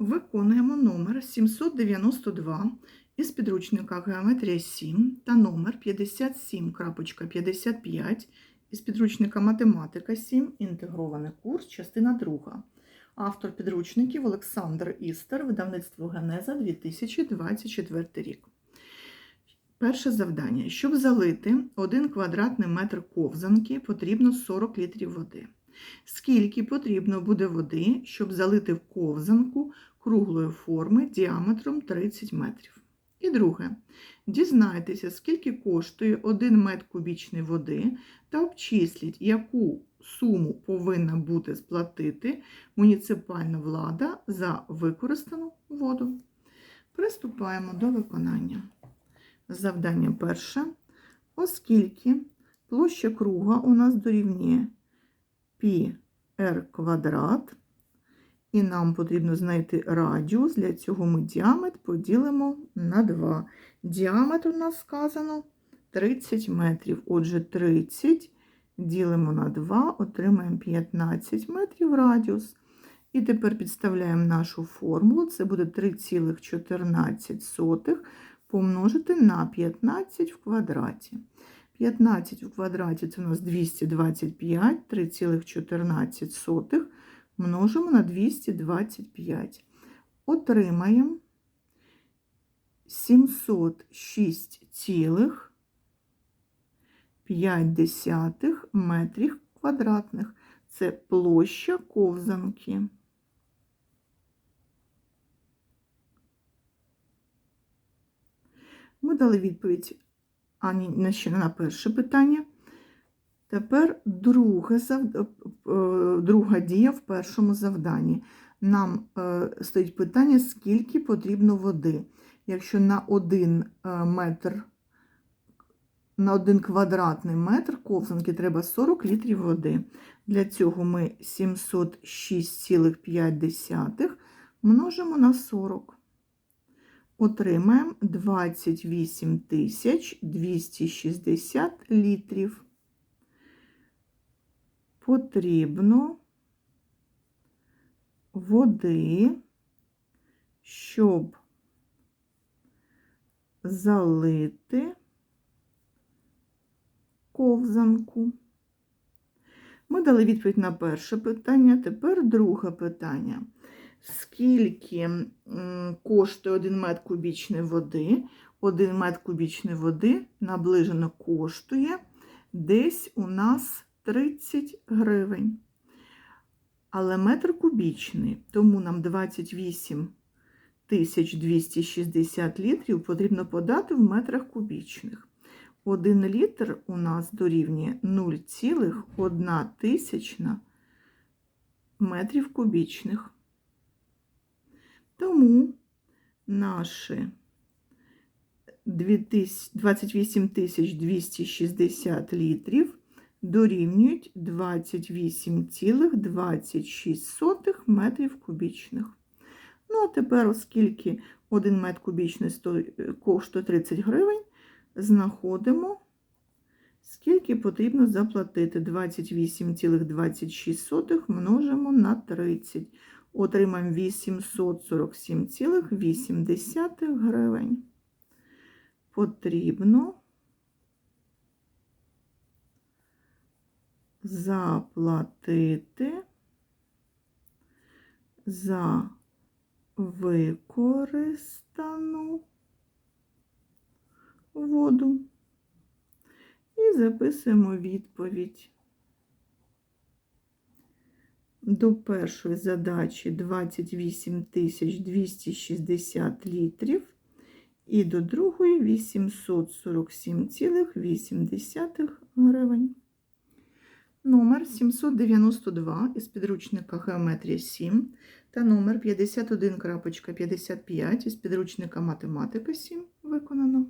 Виконуємо номер 792 із підручника Геометрія 7 та номер 57.55 із підручника Математика 7, інтегрований курс, частина 2. Автор підручників Олександр Істер, видавництво Генеза 2024 рік. Перше завдання. Щоб залити 1 квадратний метр ковзанки, потрібно 40 літрів води. Скільки потрібно буде води, щоб залити в ковзанку круглої форми діаметром 30 метрів? І друге. Дізнайтеся, скільки коштує 1 метр кубічної води та обчисліть, яку суму повинна бути сплатити муніципальна влада за використану воду. Приступаємо до виконання. Завдання перше. Оскільки площа круга у нас дорівнює πr квадрат, і нам потрібно знайти радіус, для цього ми діаметр поділимо на 2. Діаметр у нас сказано 30 метрів. Отже, 30 ділимо на 2, отримаємо 15 метрів радіус. І тепер підставляємо нашу формулу. Це буде 3,14 помножити на 15 в квадраті. 15 в квадраті це у нас 225, 3,14 множимо на 225. Отримаємо 706,5 метрів квадратних. Це площа ковзанки. Ми дали відповідь ані на перше питання. Тепер друге зав... друга дія в першому завданні. Нам е, стоїть питання, скільки потрібно води. Якщо на 1 метр, на 1 квадратний метр ковзанки треба 40 літрів води. Для цього ми 706,5 множимо на 40 отримаємо 28 260 літрів. Потрібно води, щоб залити ковзанку. Ми дали відповідь на перше питання, тепер друге питання скільки коштує 1 метр кубічної води. 1 метр кубічної води наближено коштує десь у нас 30 гривень. Але метр кубічний, тому нам 28 260 літрів потрібно подати в метрах кубічних. 1 літр у нас дорівнює 0,1 тисячна метрів кубічних. Тому наші 28 260 літрів дорівнюють 28,26 метрів кубічних. Ну, а тепер, оскільки 1 метр кубічний коштує 30 гривень, знаходимо, скільки потрібно заплатити 28,26 множимо на 30 отримаємо 847,8 гривень. Потрібно заплатити за використану воду. І записуємо відповідь. До першої задачі 28 260 літрів і до другої 847,8 гривень. Номер 792 із підручника Геометрія 7 та номер 51.55 із підручника Математика 7 виконано.